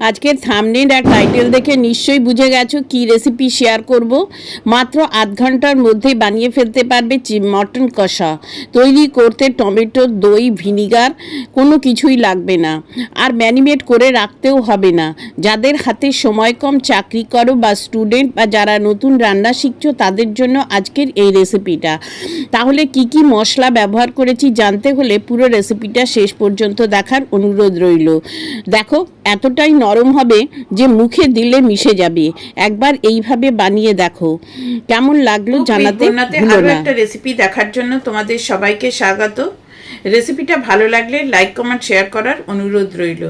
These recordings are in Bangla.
আজকের থামনেল আর টাইটেল দেখে নিশ্চয়ই বুঝে গেছো কি রেসিপি শেয়ার করব। মাত্র আধ ঘণ্টার মধ্যে বানিয়ে ফেলতে পারবে মটন কষা। তৈরি করতে টমেটো, দই ভিনিগার কোনো কিছুই লাগবে না। আর ম্যানিমেট করে রাখতেও হবে না। যাদের হাতে সময় কম চাকরি করো বা স্টুডেন্ট বা যারা নতুন রান্না শিখছো তাদের জন্য আজকের এই রেসিপিটা তাহলে কি কি মশলা ব্যবহার করেছি জানতে হলে পুরো রেসিপিটা শেষ পর্যন্ত দেখার অনুরোধ রইল। দেখো, এতটাই নরম হবে যে মুখে দিলে মিশে যাবে। একবার এইভাবে বানিয়ে দেখো। কেমন লাগল জানাতে বিজ্ঞানাতে ভুলো না। একটা রেসিপি দেখার জন্য তোমাদের সবাইকে স্বাগত। রেসিপিটা ভালো লাগলে লাইক কমেন্ট শেয়ার করার অনুরোধ রইল।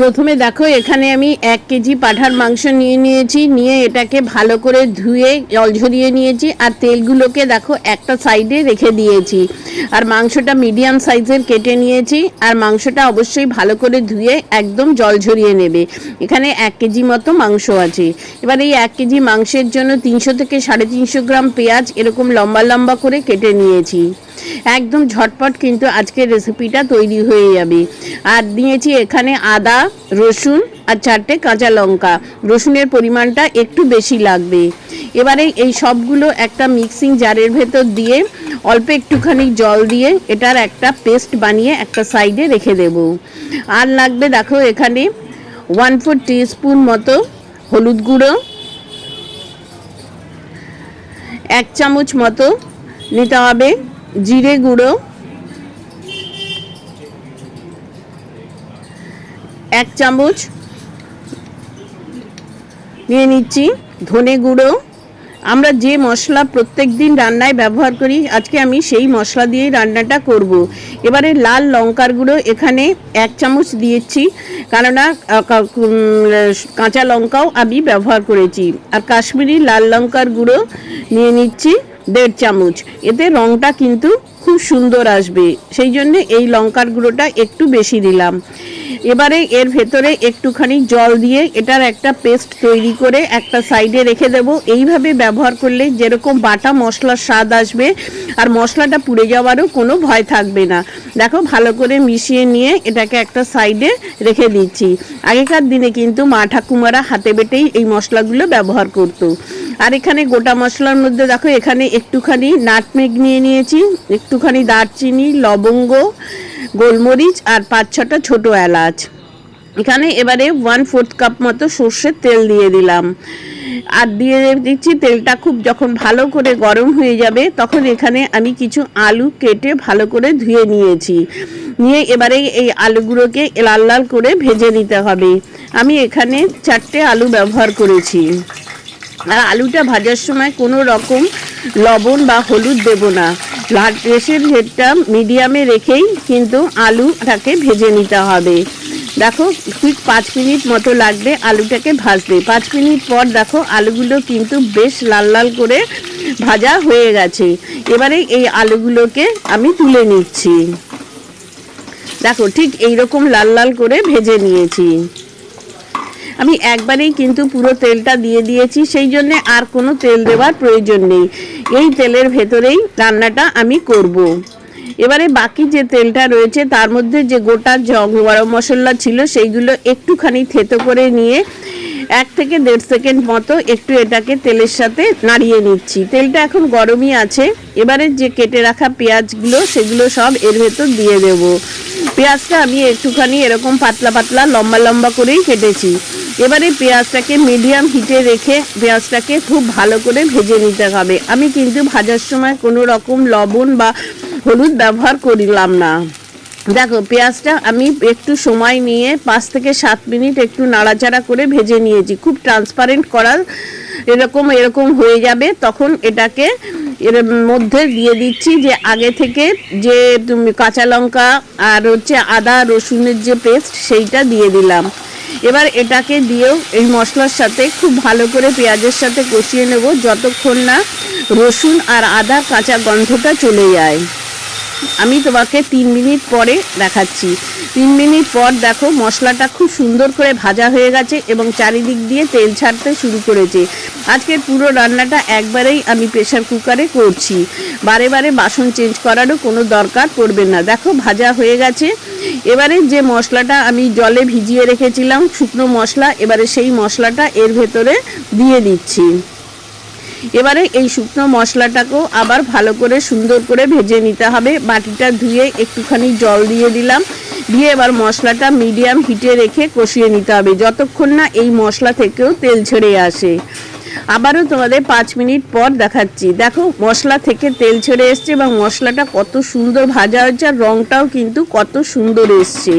প্রথমে দেখো, এখানে আমি এক কেজি পাঠার মাংস নিয়ে নিয়েছি, নিয়ে এটাকে ভালো করে ধুয়ে জল ঝরিয়ে নিয়েছি, আর তেলগুলোকে দেখো একটা সাইডে রেখে দিয়েছি। আর মাংসটা মিডিয়াম সাইজের কেটে নিয়েছি, আর মাংসটা অবশ্যই ভালো করে ধুয়ে একদম জল ঝরিয়ে নেবে। এখানে এক কেজি মতো মাংস আছে। এবার এই এক কেজি মাংসের জন্য তিনশো থেকে সাড়ে তিনশো গ্রাম পেঁয়াজ এরকম লম্বা লম্বা করে কেটে নিয়েছি। একদম ঝটপট কিন্তু আজকের রেসিপিটা তৈরি হয়ে যাবে। আর দিয়েছি এখানে আদা রসুন আর চারটে কাঁচা লঙ্কা। রসুনের পরিমাণটা একটু বেশি লাগবে। এবারে এই সবগুলো একটা মিক্সিং জারের ভেতর দিয়ে অল্প একটুখানি জল দিয়ে এটার একটা পেস্ট বানিয়ে একটা সাইডে রেখে দেব। আর লাগবে দেখো এখানে ওয়ান ফোর স্পুন মতো হলুদ গুঁড়ো, এক চামচ মতো নিতে হবে জিরে গুঁড়ো এক চামচ নিয়ে নিচ্ছি ধনে গুঁড়ো। আমরা যে মশলা প্রত্যেক দিন রান্নায় ব্যবহার করি, আজকে আমি সেই মশলা দিয়েই রান্নাটা করব। এবারে লাল লঙ্কার গুঁড়ো এখানে এক চামচ দিয়েছি, কেননা কাঁচা লঙ্কাও আমি ব্যবহার করেছি। আর কাশ্মীরি লাল লঙ্কার গুঁড়ো নিয়ে নিচ্ছি দেড় চামচ। এতে রঙটা কিন্তু খুব সুন্দর আসবে। সেই জন্য এই লঙ্কার গুঁড়োটা একটু বেশি দিলাম। এবারে এর ভেতরে একটুখানি জল দিয়ে এটার একটা পেস্ট তৈরি করে একটা সাইডে রেখে দেব। এইভাবে ব্যবহার করলে যেরকম বাটা মশলার স্বাদ আসবে আর মশলাটা পুড়ে যাওয়ারও কোনো ভয় থাকবে না। দেখো, ভালো করে মিশিয়ে নিয়ে এটাকে একটা সাইডে রেখে দিচ্ছি। আগেকার দিনে কিন্তু মা ঠাকুমারা হাতে বেটেই এই মশলাগুলো ব্যবহার করতো। আর এখানে গোটা মশলার মধ্যে দেখো, এখানে একটুখানি নাটমেগ নিয়ে নিয়েছি, একটুখানি দারচিনি, লবঙ্গ গোলমরিচ আর পাঁচ ছটা ছোটো এলাচ। এখানে এবারে ওয়ান ফোর্থ কাপ মতো সর্ষের তেল দিয়ে দিলাম। আর দিয়ে দিচ্ছি তেলটা খুব যখন ভালো করে গরম হয়ে যাবে, তখন এখানে আমি কিছু আলু কেটে ভালো করে ধুয়ে নিয়েছি। নিয়ে এবারে এই আলুগুলোকে লাল লাল করে ভেজে নিতে হবে। আমি এখানে চারটে আলু ব্যবহার করেছি। আর আলুটা ভাজার সময় কোনো রকম লবণ বা হলুদ দেব না। লা- গ্যাসের হেডটা মিডিয়ামে রেখেই কিন্তু আলুটাকে ভেজে নিতে হবে। দেখো, ঠিক পাঁচ মিনিট মতো লাগবে আলুটাকে ভাজতে। পাঁচ মিনিট পর দেখো, আলুগুলো কিন্তু বেশ লাল লাল করে ভাজা হয়ে গেছে। এবারে এই আলুগুলোকে আমি তুলে নিচ্ছি। দেখো, ঠিক এইরকম লাল লাল করে ভেজে নিয়েছি। আমি একবারেই কিন্তু পুরো তেলটা দিয়ে দিয়েছি, সেই জন্য আর কোনো তেল দেওয়ার প্রয়োজন নেই। এই তেলের ভেতরেই রান্নাটা আমি করব। এবারে বাকি যে তেলটা রয়েছে, তার মধ্যে যে গোটা জ- গরম মশলা ছিল, সেইগুলো একটুখানি থেতো করে নিয়ে এক থেকে দেড় সেকেন্ড মতো একটু এটাকে তেলের সাথে নাড়িয়ে নিচ্ছি। তেলটা এখন গরমই আছে। এবারে যে কেটে রাখা পেঁয়াজগুলো, সেগুলো সব এর ভেতর দিয়ে দেব। পেঁয়াজটা আমি একটুখানি এরকম পাতলা পাতলা লম্বা লম্বা করেই কেটেছি। এবারে পেঁয়াজটাকে মিডিয়াম হিটে রেখে পেঁয়াজটাকে খুব ভালো করে ভেজে নিতে হবে। আমি কিন্তু ভাজার সময় কোনো রকম লবণ বা হলুদ ব্যবহার করিলাম না। দেখো, পেঁয়াজটা আমি একটু সময় নিয়ে পাঁচ থেকে সাত মিনিট একটু নাড়াচাড়া করে ভেজে নিয়েছি। খুব ট্রান্সপারেন্ট করার এরকম এরকম হয়ে যাবে। তখন এটাকে এর মধ্যে দিয়ে দিচ্ছি যে আগে থেকে যে কাঁচা লঙ্কা আর হচ্ছে আদা রসুনের যে পেস্ট সেইটা দিয়ে দিলাম। এবার এটাকে দিয়েও এই মশলার সাথে খুব ভালো করে পেঁয়াজের সাথে কষিয়ে নেব, যতক্ষণ না রসুন আর আদা কাঁচা গন্ধটা চলে যায় আমি তোমাকে তিন মিনিট পরে দেখাচ্ছি। তিন মিনিট পর দেখো মশলাটা খুব সুন্দর করে ভাজা হয়ে গেছে এবং চারিদিক দিয়ে তেল ছাড়তে শুরু করেছে। আজকের পুরো রান্নাটা একবারেই আমি প্রেশার কুকারে করছি। বারে বারে বাসন চেঞ্জ করারও কোনো দরকার পড়বে না। দেখো ভাজা হয়ে গেছে। এবারে যে মশলাটা আমি জলে ভিজিয়ে রেখেছিলাম, শুকনো মশলা, এবারে সেই মশলাটা এর ভেতরে দিয়ে দিচ্ছি। এবারে এই শুকনো মশলাটাকেও আবার ভালো করে সুন্দর করে ভেজে নিতে হবে। বাটিটা ধুয়ে একটুখানি জল দিয়ে দিলাম। দিয়ে এবার মশলাটা মিডিয়াম হিটে রেখে কষিয়ে নিতে হবে। যতক্ষণ না এই মশলা থেকেও তেল ছেড়ে আসে। আবারও তোমাদের পাঁচ মিনিট পর দেখাচ্ছি। দেখো, মশলা থেকে তেল ছেড়ে এসছে এবং মশলাটা কত সুন্দর ভাজা হচ্ছে আর রঙটাও কিন্তু কত সুন্দর এসছে।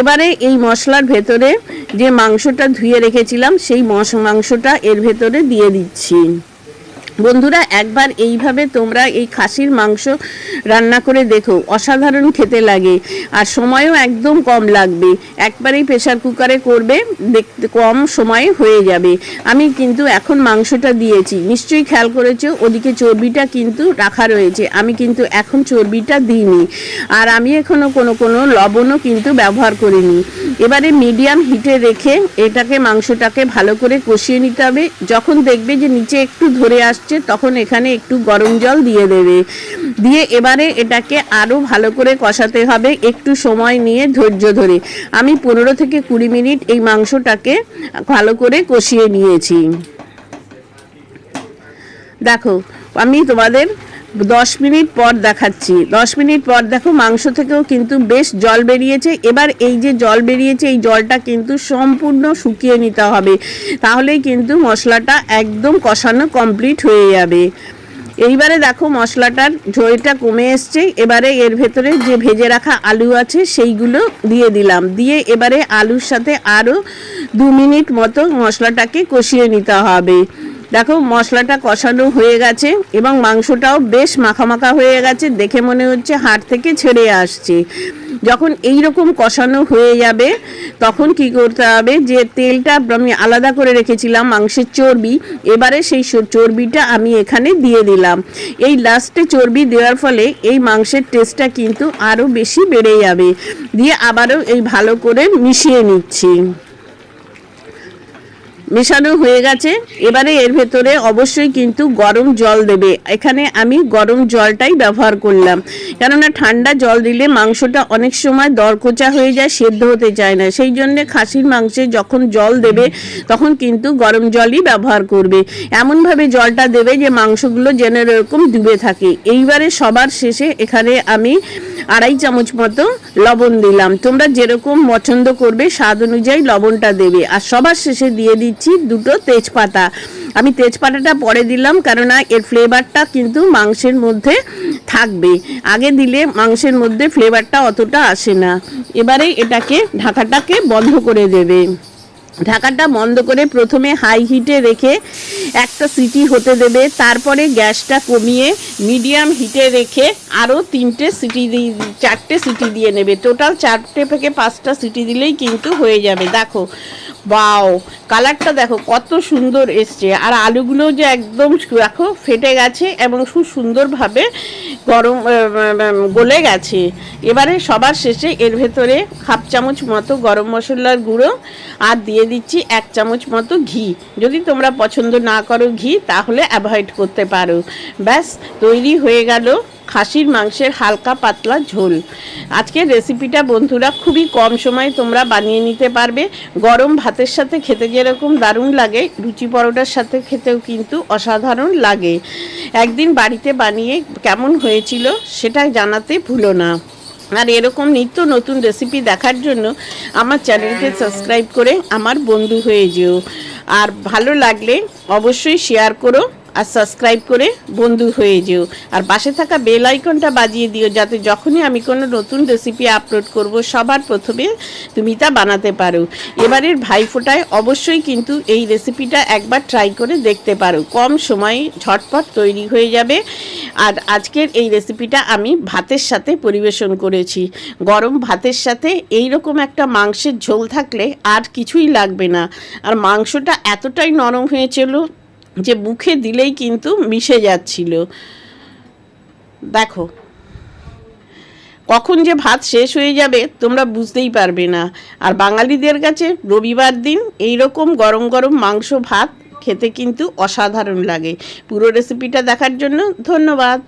এবারে এই মশলার ভেতরে যে মাংসটা ধুয়ে রেখেছিলাম, সেই মশ- মাংসটা এর ভেতরে দিয়ে দিচ্ছি। বন্ধুরা, একবার এইভাবে তোমরা এই খাসির মাংস রান্না করে দেখো, অসাধারণ খেতে লাগে। আর সময়ও একদম কম লাগবে। একবারেই প্রেশার কুকারে করবে, দেখতে কম সময়ে হয়ে যাবে। আমি কিন্তু এখন মাংসটা দিয়েছি। নিশ্চয়ই খেয়াল করেছ, ওদিকে চর্বিটা কিন্তু রাখা রয়েছে। আমি কিন্তু এখন চর্বিটা দিইনি। আর আমি এখনও কোনো কোনো লবণও কিন্তু ব্যবহার করিনি। এবারে মিডিয়াম হিটে রেখে এটাকে, মাংসটাকে ভালো করে কষিয়ে নিতে হবে। যখন দেখবে যে নিচে একটু ধরে আসছে, তখন এখানে একটু গরম জল দিয়ে দেবে। দিয়ে এবারে এটাকে আরও ভালো করে কষাতে হবে একটু সময় নিয়ে ধৈর্য ধরে। আমি পনেরো থেকে কুড়ি মিনিট এই মাংসটাকে ভালো করে কষিয়ে নিয়েছি। দেখো, আমি তোমাদের দশ মিনিট পর দেখাচ্ছি। দশ মিনিট পর দেখো মাংস থেকেও কিন্তু বেশ জল বেরিয়েছে। এবার এই যে জল বেরিয়েছে, এই জলটা কিন্তু সম্পূর্ণ শুকিয়ে নিতে হবে। তাহলেই কিন্তু মশলাটা একদম কষানো কমপ্লিট হয়ে যাবে। এইবারে দেখো মশলাটার ঝোলটা কমে এসছে। এবারে এর ভেতরে যে ভেজে রাখা আলু আছে, সেইগুলো দিয়ে দিলাম। দিয়ে এবারে আলুর সাথে আরও দু মিনিট মতো মশলাটাকে কষিয়ে নিতে হবে। দেখো, মশলাটা কষানো হয়ে গেছে এবং মাংসটাও বেশ মাখামাখা হয়ে গেছে, দেখে মনে হচ্ছে হাট থেকে ছেড়ে আসছে। যখন এই রকম কষানো হয়ে যাবে, তখন কি করতে হবে? যে তেলটা আমি আলাদা করে রেখেছিলাম, মাংসের চর্বি, এবারে সেই চর্বিটা আমি এখানে দিয়ে দিলাম। এই লাস্টে চর্বি দেওয়ার ফলে এই মাংসের টেস্টটা কিন্তু আরও বেশি বেড়ে যাবে। দিয়ে আবারও এই ভালো করে মিশিয়ে নিচ্ছি। মেশানো হয়ে গেছে। এবারে এর ভেতরে অবশ্যই কিন্তু গরম জল দেবে। এখানে আমি গরম জলটাই ব্যবহার করলাম। কেননা ঠান্ডা জল দিলে মাংসটা অনেক সময় দরকোচা হয়ে যায়, সেদ্ধ হতে চায় না। সেই জন্য খাসির মাংসে যখন জল দেবে, তখন কিন্তু গরম জলই ব্যবহার করবে। এমনভাবে জলটা দেবে যে মাংসগুলো যেন এরকম ডুবে থাকে। এইবারে সবার শেষে এখানে আমি আড়াই চামচ মতো লবণ দিলাম। তোমরা যেরকম পছন্দ করবে, স্বাদ অনুযায়ী লবণটা দেবে। আর সবার শেষে দিয়ে দিচ্ছি দুটো তেজপাতা। আমি তেজপাতাটা পরে দিলাম কেননা এর ফ্লেভারটা কিন্তু মাংসের মধ্যে থাকবে। আগে দিলে মাংসের মধ্যে ফ্লেভারটা অতটা আসে না। এবারে এটাকে ঢাকাটাকে বন্ধ করে দেবে। ঢাকাটা বন্ধ করে প্রথমে হাই হিটে রেখে একটা সিটি হতে দেবে। তারপরে গ্যাসটা কমিয়ে মিডিয়াম হিটে রেখে আরও তিনটে সিটি দিয়ে, চারটে সিটি দিয়ে নেবে। টোটাল চারটে থেকে পাঁচটা সিটি দিলেই কিন্তু হয়ে যাবে। দেখো বাও কালারটা দেখো, কত সুন্দর এসছে। আর আলুগুলো যে একদম দেখো, ফেটে গেছে এবং খুব সুন্দরভাবে গরম গলে গেছে। এবারে সবার শেষে এর ভেতরে হাফ চামচ মতো গরম মশলার গুঁড়ো আর দিয়ে দিচ্ছি এক চামচ মতো ঘি। যদি তোমরা পছন্দ না করো ঘি, তাহলে অ্যাভয়েড করতে পারো। ব্যাস, তৈরি হয়ে গেল খাসির মাংসের হালকা পাতলা ঝোল। আজকের রেসিপিটা বন্ধুরা খুবই কম সময়ে তোমরা বানিয়ে নিতে পারবে। গরম ভাতের সাথে খেতে যেরকম দারুণ লাগে, রুচি পরোটার সাথে খেতেও কিন্তু অসাধারণ লাগে। একদিন বাড়িতে বানিয়ে কেমন হয়েছিল সেটা জানাতে ভুলো না। আর এরকম নিত্য নতুন রেসিপি দেখার জন্য আমার চ্যানেলকে সাবস্ক্রাইব করে আমার বন্ধু হয়ে যেও। আর ভালো লাগলে অবশ্যই শেয়ার করো। আর সাবস্ক্রাইব করে বন্ধু হয়ে যেও। আর পাশে থাকা বেল আইকনটা বাজিয়ে দিও, যাতে যখনই আমি কোনো নতুন রেসিপি আপলোড করব, সবার প্রথমে তুমি তা বানাতে পারো। এবারের ভাইফোঁটায় অবশ্যই কিন্তু এই রেসিপিটা একবার ট্রাই করে দেখতে পারো। কম সময়ে ঝটপট তৈরি হয়ে যাবে। আর আজকের এই রেসিপিটা আমি ভাতের সাথে পরিবেশন করেছি। গরম ভাতের সাথে এই রকম একটা মাংসের ঝোল থাকলে আর কিছুই লাগবে না। আর মাংসটা এতটাই নরম হয়েছিল যে মুখে দিলেই কিন্তু মিশে যাচ্ছিল। দেখো, কখন যে ভাত শেষ হয়ে যাবে তোমরা বুঝতেই পারবে না। আর বাঙালিদের কাছে রবিবার দিন এই রকম গরম গরম মাংস ভাত খেতে কিন্তু অসাধারণ লাগে। পুরো রেসিপিটা দেখার জন্য ধন্যবাদ।